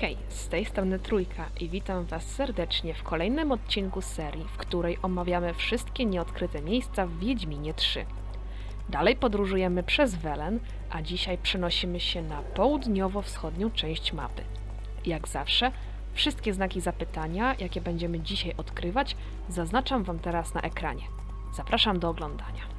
Hej, z tej strony Trójka i witam Was serdecznie w kolejnym odcinku serii, w której omawiamy wszystkie nieodkryte miejsca w Wiedźminie 3. Dalej podróżujemy przez Welen, a dzisiaj przenosimy się na południowo-wschodnią część mapy. Jak zawsze, wszystkie znaki zapytania, jakie będziemy dzisiaj odkrywać, zaznaczam Wam teraz na ekranie. Zapraszam do oglądania.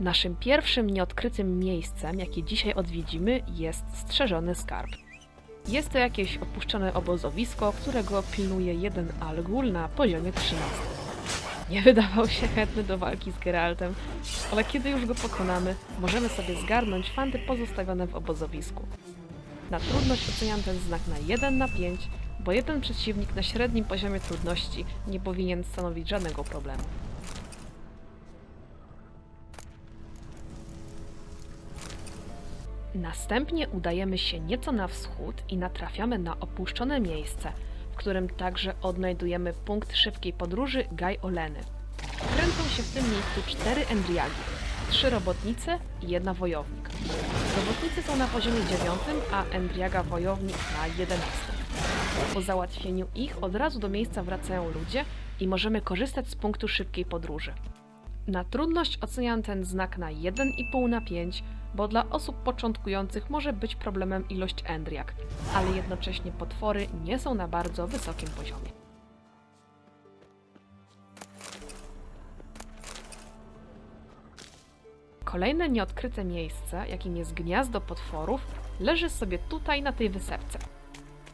Naszym pierwszym nieodkrytym miejscem, jakie dzisiaj odwiedzimy, jest strzeżony skarb. Jest to jakieś opuszczone obozowisko, którego pilnuje jeden Algul na poziomie 13. Nie wydawał się chętny do walki z Geraltem, ale kiedy już go pokonamy, możemy sobie zgarnąć fanty pozostawione w obozowisku. Na trudność oceniam ten znak na 1 na 5, bo jeden przeciwnik na średnim poziomie trudności nie powinien stanowić żadnego problemu. Następnie udajemy się nieco na wschód i natrafiamy na opuszczone miejsce, w którym także odnajdujemy punkt szybkiej podróży Gaj Oleny. Kręcą się w tym miejscu cztery endriagi, trzy robotnice i jedna wojownik. Robotnicy są na poziomie dziewiątym, a endriaga wojownik na jedenastym. Po załatwieniu ich od razu do miejsca wracają ludzie i możemy korzystać z punktu szybkiej podróży. Na trudność oceniam ten znak na 1,5 na 5, bo dla osób początkujących może być problemem ilość endriak, ale jednocześnie potwory nie są na bardzo wysokim poziomie. Kolejne nieodkryte miejsce, jakim jest gniazdo potworów, leży sobie tutaj na tej wysepce.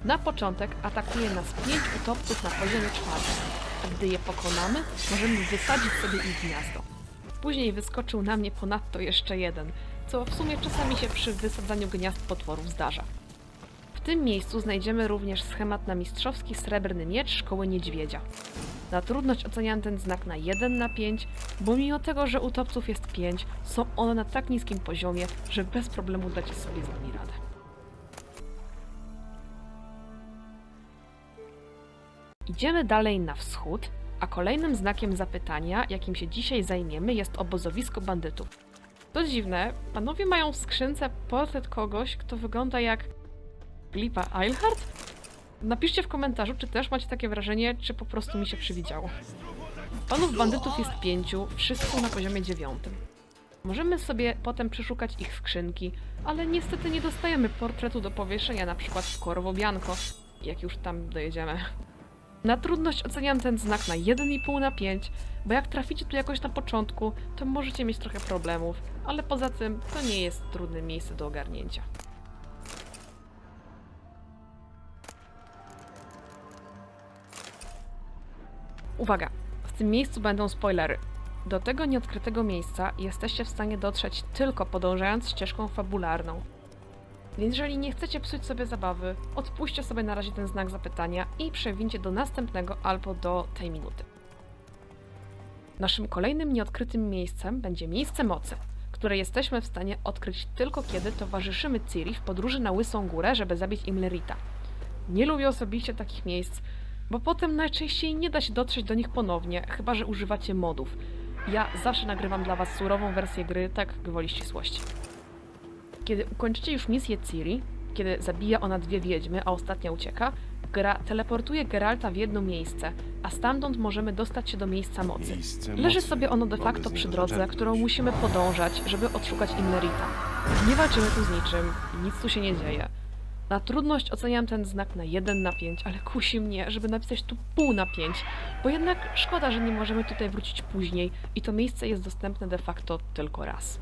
Na początek atakuje nas pięć utopców na poziomie czwartym, a gdy je pokonamy, możemy wysadzić sobie ich gniazdo. Później wyskoczył na mnie ponadto jeszcze jeden, co w sumie czasami się przy wysadzaniu gniazd potworów zdarza. W tym miejscu znajdziemy również schemat na mistrzowski srebrny miecz Szkoły Niedźwiedzia. Na trudność oceniam ten znak na 1 na 5, bo mimo tego, że utopców jest 5, są one na tak niskim poziomie, że bez problemu dacie sobie z nimi radę. Idziemy dalej na wschód, a kolejnym znakiem zapytania, jakim się dzisiaj zajmiemy, jest obozowisko bandytów. To dziwne, panowie mają w skrzynce portret kogoś, kto wygląda jak Glipa Eilhart? Napiszcie w komentarzu, czy też macie takie wrażenie, czy po prostu mi się przywidziało. Panów bandytów jest pięciu, wszyscy są na poziomie dziewiątym. Możemy sobie potem przeszukać ich skrzynki, ale niestety nie dostajemy portretu do powieszenia, na przykład w Corvo Bianco, jak już tam dojedziemy. Na trudność oceniam ten znak na 1,5 na 5, bo jak traficie tu jakoś na początku, to możecie mieć trochę problemów, ale poza tym to nie jest trudne miejsce do ogarnięcia. Uwaga, w tym miejscu będą spoilery. Do tego nieodkrytego miejsca jesteście w stanie dotrzeć tylko podążając ścieżką fabularną. Więc jeżeli nie chcecie psuć sobie zabawy, odpuśćcie sobie na razie ten znak zapytania i przewincie do następnego albo do tej minuty. Naszym kolejnym nieodkrytym miejscem będzie miejsce mocy, które jesteśmy w stanie odkryć tylko kiedy towarzyszymy Ciri w podróży na Łysą Górę, żeby zabić Imlerita. Nie lubię osobiście takich miejsc, bo potem najczęściej nie da się dotrzeć do nich ponownie, chyba że używacie modów. Ja zawsze nagrywam dla Was surową wersję gry, tak gwoli ścisłości. Kiedy ukończycie już misję Ciri, kiedy zabija ona dwie wiedźmy, a ostatnia ucieka, gra teleportuje Geralta w jedno miejsce, a stamtąd możemy dostać się do miejsca mocy. Miejsce Leży mocy. sobie ono de facto przy drodze, zaczerpnąć. którą musimy podążać, żeby odszukać Imlerita. Nie walczymy tu z niczym, nic tu się nie dzieje. Na trudność oceniam ten znak na 1 na 5, ale kusi mnie, żeby napisać tu pół na 5, bo jednak szkoda, że nie możemy tutaj wrócić później i to miejsce jest dostępne de facto tylko raz.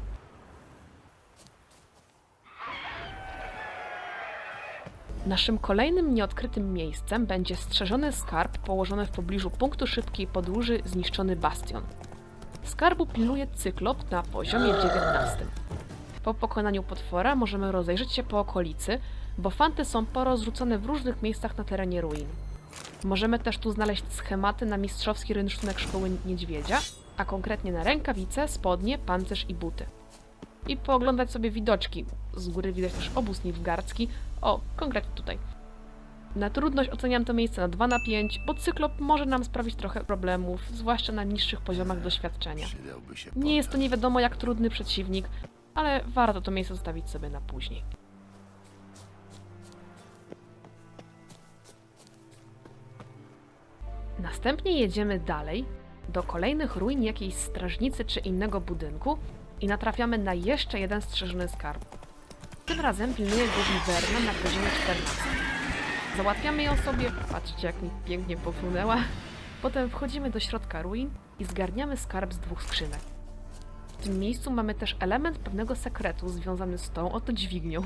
Naszym kolejnym nieodkrytym miejscem będzie strzeżony skarb położony w pobliżu punktu szybkiej podróży zniszczony bastion. Skarbu pilnuje cyklop na poziomie 19. Po pokonaniu potwora możemy rozejrzeć się po okolicy, bo fanty są porozrzucone w różnych miejscach na terenie ruin. Możemy też tu znaleźć schematy na mistrzowski rynsztunek szkoły niedźwiedzia, a konkretnie na rękawice, spodnie, pancerz i buty. I pooglądać sobie widoczki. Z góry widać też obóz nilfgaardzki, o, konkretnie tutaj. Na trudność oceniam to miejsce na 2 na 5, bo cyklop może nam sprawić trochę problemów, zwłaszcza na niższych poziomach doświadczenia. Nie jest to nie wiadomo jak trudny przeciwnik, ale warto to miejsce zostawić sobie na później. Następnie jedziemy dalej do kolejnych ruin jakiejś strażnicy czy innego budynku i natrafiamy na jeszcze jeden strzeżony skarb. Tym razem pilnuje go Wiwerna na poziomie 14. Załatwiamy ją sobie, patrzcie jak mi pięknie popłynęła. Potem wchodzimy do środka ruin i zgarniamy skarb z dwóch skrzynek. W tym miejscu mamy też element pewnego sekretu związany z tą oto dźwignią,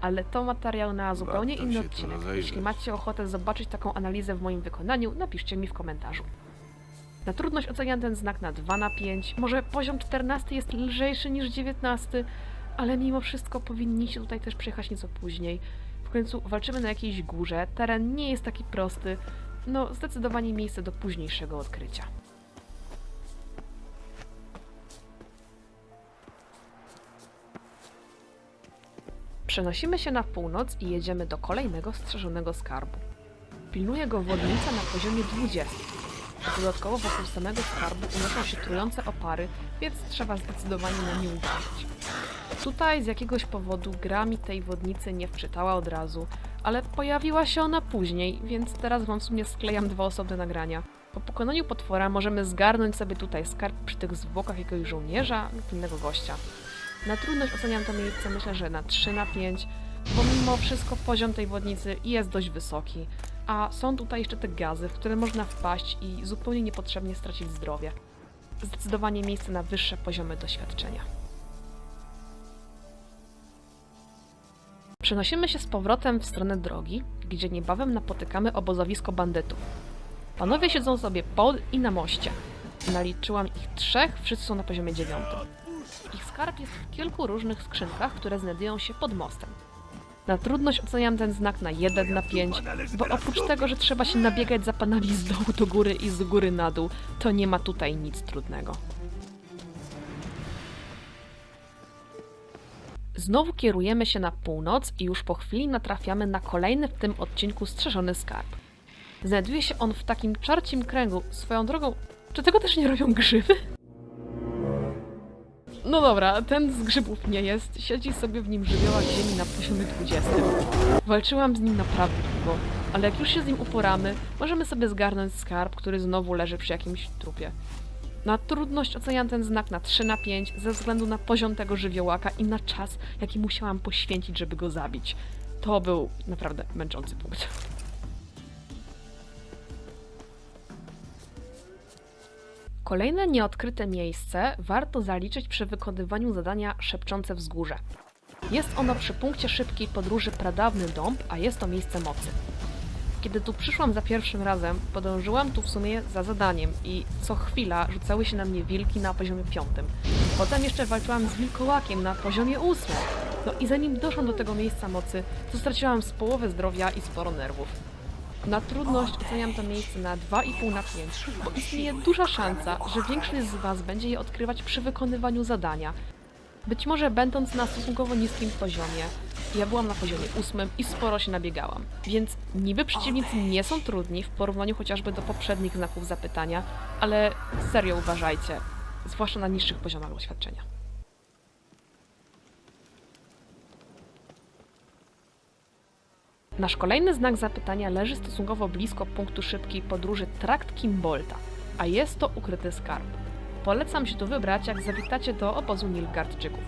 ale to materiał na zupełnie Warto inny odcinek. Jeśli macie ochotę zobaczyć taką analizę w moim wykonaniu, napiszcie mi w komentarzu. Na trudność oceniam ten znak na 2 na 5. Może poziom 14 jest lżejszy niż 19, ale mimo wszystko powinniście tutaj też przyjechać nieco później. W końcu walczymy na jakiejś górze, teren nie jest taki prosty. No, zdecydowanie miejsce do późniejszego odkrycia. Przenosimy się na północ i jedziemy do kolejnego strzeżonego skarbu. Pilnuje go wodnica na poziomie 20. Dodatkowo wokół samego skarbu unoszą się trujące opary, więc trzeba zdecydowanie na nie uważać. Tutaj z jakiegoś powodu gra mi tej wodnicy nie wczytała od razu, ale pojawiła się ona później, więc teraz wam w sumie sklejam dwa osobne nagrania. Po pokonaniu potwora możemy zgarnąć sobie tutaj skarb przy tych zwłokach jakiegoś żołnierza lub innego gościa. Na trudność oceniam to miejsce myślę, że na 3 na 5, bo mimo wszystko poziom tej wodnicy jest dość wysoki, a są tutaj jeszcze te gazy, w które można wpaść i zupełnie niepotrzebnie stracić zdrowie. Zdecydowanie miejsce na wyższe poziomy doświadczenia. Przenosimy się z powrotem w stronę drogi, gdzie niebawem napotykamy obozowisko bandytów. Panowie siedzą sobie pod i na moście. Naliczyłam ich trzech, wszyscy są na poziomie dziewiątym. Ich skarb jest w kilku różnych skrzynkach, które znajdują się pod mostem. Na trudność oceniam ten znak na 1 na 5, bo oprócz tego, że trzeba się nabiegać za panami z dołu do góry i z góry na dół, to nie ma tutaj nic trudnego. Znowu kierujemy się na północ i już po chwili natrafiamy na kolejny w tym odcinku strzeżony skarb. Znajduje się on w takim czarcim kręgu. Swoją drogą, czy tego też nie robią grzyby? No dobra, ten z grzybów nie jest. Siedzi sobie w nim żywiołak ziemi na poziomie 20. Walczyłam z nim naprawdę długo, ale jak już się z nim uporamy, możemy sobie zgarnąć skarb, który znowu leży przy jakimś trupie. Na trudność oceniam ten znak na 3 na 5 ze względu na poziom tego żywiołaka i na czas, jaki musiałam poświęcić, żeby go zabić. To był naprawdę męczący punkt. Kolejne nieodkryte miejsce warto zaliczyć przy wykonywaniu zadania Szepczące Wzgórze. Jest ono przy punkcie szybkiej podróży Pradawny Dąb, a jest to miejsce mocy. Kiedy tu przyszłam za pierwszym razem, podążyłam tu w sumie za zadaniem i co chwila rzucały się na mnie wilki na poziomie piątym. Potem jeszcze walczyłam z wilkołakiem na poziomie ósmym. No i zanim doszłam do tego miejsca mocy, to straciłam z połowę zdrowia i sporo nerwów. Na trudność oceniam to miejsce na 2,5 na 5, bo istnieje duża szansa, że większość z Was będzie je odkrywać przy wykonywaniu zadania. Być może będąc na stosunkowo niskim poziomie, ja byłam na poziomie 8 i sporo się nabiegałam, więc niby przeciwnicy nie są trudni w porównaniu chociażby do poprzednich znaków zapytania, ale serio uważajcie, zwłaszcza na niższych poziomach doświadczenia. Nasz kolejny znak zapytania leży stosunkowo blisko punktu szybkiej podróży Trakt Kimbolta, a jest to ukryty skarb. Polecam się tu wybrać, jak zawitacie do obozu Nilgardczyków.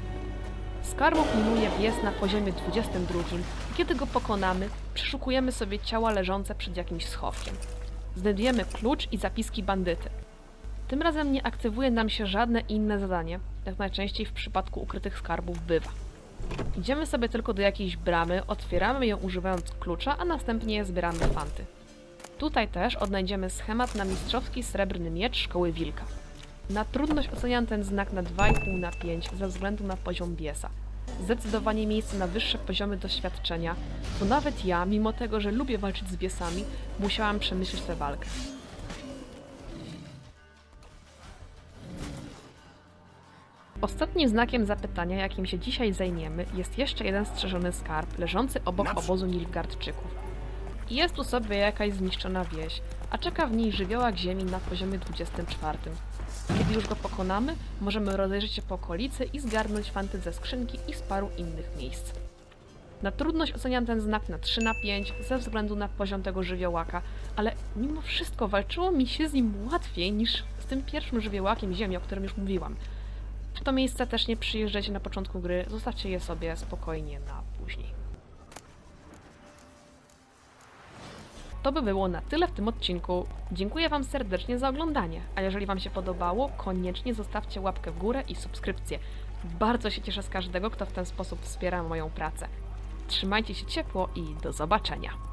Skarbów minuje pies na poziomie 22 i kiedy go pokonamy, przeszukujemy sobie ciała leżące przed jakimś schowkiem. Znajdujemy klucz i zapiski bandyty. Tym razem nie aktywuje nam się żadne inne zadanie, jak najczęściej w przypadku ukrytych skarbów bywa. Idziemy sobie tylko do jakiejś bramy, otwieramy ją używając klucza, a następnie zbieramy fanty. Tutaj też odnajdziemy schemat na mistrzowski srebrny miecz Szkoły Wilka. Na trudność oceniam ten znak na 2,5 na 5 ze względu na poziom biesa. Zdecydowanie miejsce na wyższe poziomy doświadczenia, bo nawet ja, mimo tego, że lubię walczyć z biesami, musiałam przemyśleć tę walkę. Ostatnim znakiem zapytania, jakim się dzisiaj zajmiemy, jest jeszcze jeden strzeżony skarb leżący obok obozu Nilfgardczyków. Jest tu sobie jakaś zniszczona wieś, a czeka w niej żywiołak ziemi na poziomie 24. Kiedy już go pokonamy, możemy rozejrzeć się po okolicy i zgarnąć fanty ze skrzynki i z paru innych miejsc. Na trudność oceniam ten znak na 3 na 5 ze względu na poziom tego żywiołaka, ale mimo wszystko walczyło mi się z nim łatwiej niż z tym pierwszym żywiołakiem ziemi, o którym już mówiłam. To miejsce też nie przyjeżdżajcie na początku gry, zostawcie je sobie spokojnie na później. To by było na tyle w tym odcinku. Dziękuję Wam serdecznie za oglądanie, a jeżeli Wam się podobało, koniecznie zostawcie łapkę w górę i subskrypcję. Bardzo się cieszę z każdego, kto w ten sposób wspiera moją pracę. Trzymajcie się ciepło i do zobaczenia.